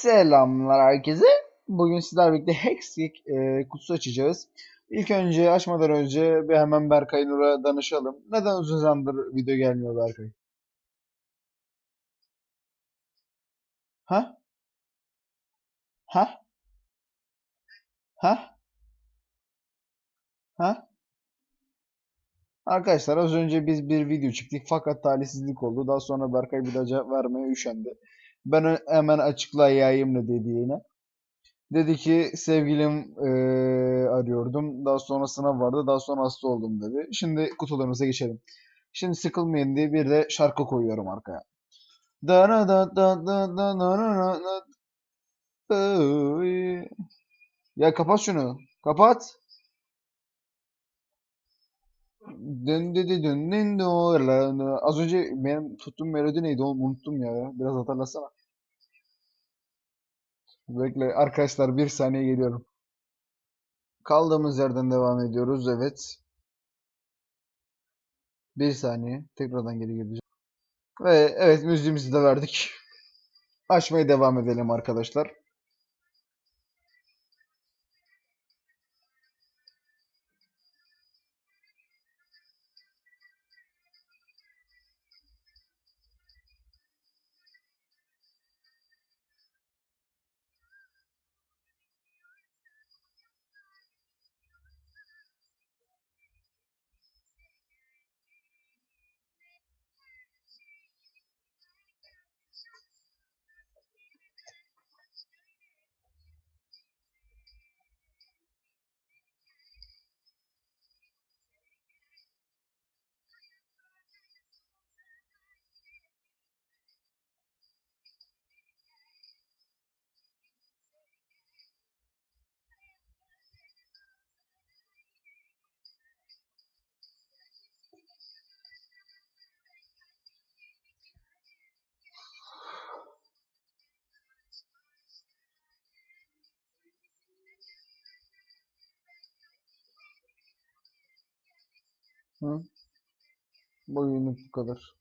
Selamlar herkese. Bugün sizlerle birlikte Hexkick e, kutusu açacağız. İlk önce açmadan önce bir hemen Berkay Nur'a danışalım. Neden uzun zamandır video gelmiyor Berkay? Ha? Ha? Ha? Ha? Arkadaşlar az önce biz bir video çektik fakat talihsizlik oldu. Daha sonra Berkay bir daha cevap vermeye üşendi. Ben hemen açıklayayım ne dediğini. Dedi ki sevgilim eee, arıyordum. Daha sonra sınav vardı. Daha sonra hasta oldum dedi. Şimdi kutularımıza geçelim. Şimdi sıkılmayın diye bir de şarkı koyuyorum arkaya. Da da da da da da na na. Oy. Ya kapat şunu. Kapat. Dün dedi dün dün dün Az önce benim tuttuğum melodi neydi onu unuttum ya. Biraz hatırlasana. Bekle arkadaşlar bir saniye geliyorum. Kaldığımız yerden devam ediyoruz. Evet. Bir saniye. Tekrardan geri geleceğim. Ve evet müziğimizi de verdik. Açmaya devam edelim arkadaşlar. Hı? Bu oyunluk bu kadar.